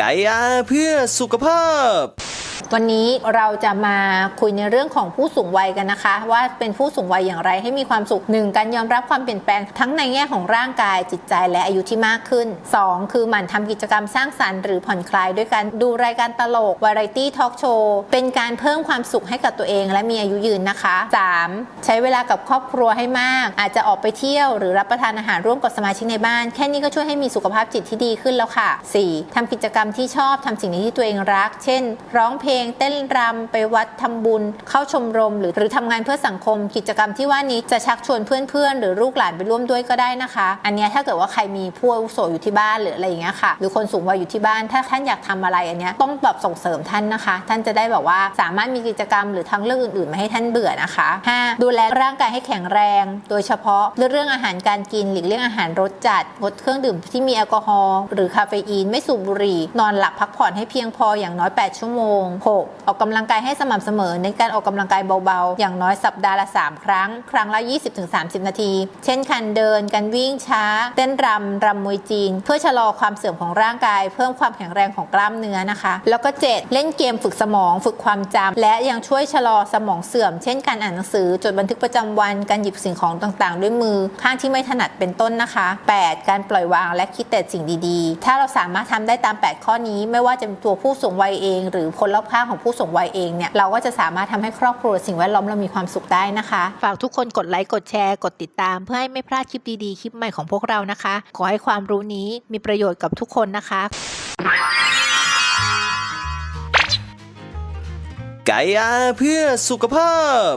ไก่อาเพื่อสุขภาพ วันนี้เราจะมาคุยในเรื่องของผู้สูงวัยกันนะคะ ว่าเป็นผู้สูงวัยอย่างไรให้มีความสุขหนึ่งการยอมรับความเปลี่ยนแปลงทั้งในแง่ของร่างกายจิตใจและอายุที่มากขึ้น 2 คือหมั่นทำกิจกรรมสร้างสรรค์หรือผ่อนคลายด้วยการดูรายการตลกวาไรตี้ทอล์กโชว์เป็นการเพิ่มความสุขให้กับตัวเองและมีอายุยืนนะคะ 3. ใช้เวลากับครอบครัวให้มาก อาจจะออกไปเที่ยวหรือรับประทานอาหารร่วมกับสมาชิกในบ้าน แค่นี้ก็ช่วยให้มีสุขภาพจิตที่ดีขึ้นแล้วค่ะ 4. ทำกิจกรรมที่ชอบทำสิ่งที่ตัวเองรัก เช่น ร้องเพลงเต้นรำไปวัดทำบุญ เข้าชมรม หรือหรือทำงานเพื่อสังคม กิจกรรมที่ว่านี้จะชักชวนเพื่อนๆ หรือลูกหลานไปร่วมด้วยก็ได้นะคะ อันนี้ถ้าเกิดว่าใครมีผู้อาวุโสอยู่ที่บ้านหรืออะไรอย่างเงี้ยค่ะ หรือคนสูงวัยอยู่ที่บ้าน ถ้าท่านอยากทำอะไรอันเนี้ยต้องแบบส่งเสริมท่านนะคะ ท่านจะได้แบบว่าสามารถมีกิจกรรมหรือทางเลือกอื่นๆม่ให้ท่านเบื่อนะคะ 5. ดูแลร่างกายให้แข็งแรง โดยเฉพาะเรื่องอาหารการกินหลีกเลี่ยงอาหารรสจัดงดเครื่องดื่มที่มีแอลกอฮอล์หรือคาเฟอีนไม่สูบบุหรี่ นอนหลับพักผ่อนให้เพียงพออย่างน้อย 8 ชั่วโมง 6. ออกกำลังกายให้สม่ำเสมอ ในการออกกำลังกายเบาๆ อย่างน้อยสัปดาห์ละ 3 ครั้ง ครั้งละ 20-30 นาที เช่นการเดิน การวิ่งช้า เต้นรำรำมวยจีน เพื่อชะลอความเสื่อมของร่างกาย เพิ่มความแข็งแรงของกล้ามเนื้อนะคะ แล้วก็ 7 เล่นเกมฝึกสมอง ฝึกความจำและยังช่วยชะลอสมองเสื่อม เช่นการอ่านหนังสือ จดบันทึกประจำวัน การหยิบสิ่งของต่างๆ ด้วยมือ ข้างที่ไม่ถนัดเป็นต้นนะคะ 8 การปล่อยวางและคิดแต่สิ่งดีๆ ถ้าเราสามารถทำได้ตาม 8 ข้อนี้ ไม่ว่าจะเป็นตัวผู้สูงวัยเอง หรือคนรอบข้างของผู้สูงวัยเองเนี่ยเราก็จะสามารถทำให้ครอบครัวสิ่งแวดล้อมเรามีความสุขได้นะคะ ฝากทุกคนกดไลค์กดแชร์กดติดตาม เพื่อให้ไม่พลาดคลิปดีๆคลิปใหม่ของพวกเรานะคะ ขอให้ความรู้นี้มีประโยชน์กับทุกคนนะคะ ไก่อาเพื่อสุขภาพ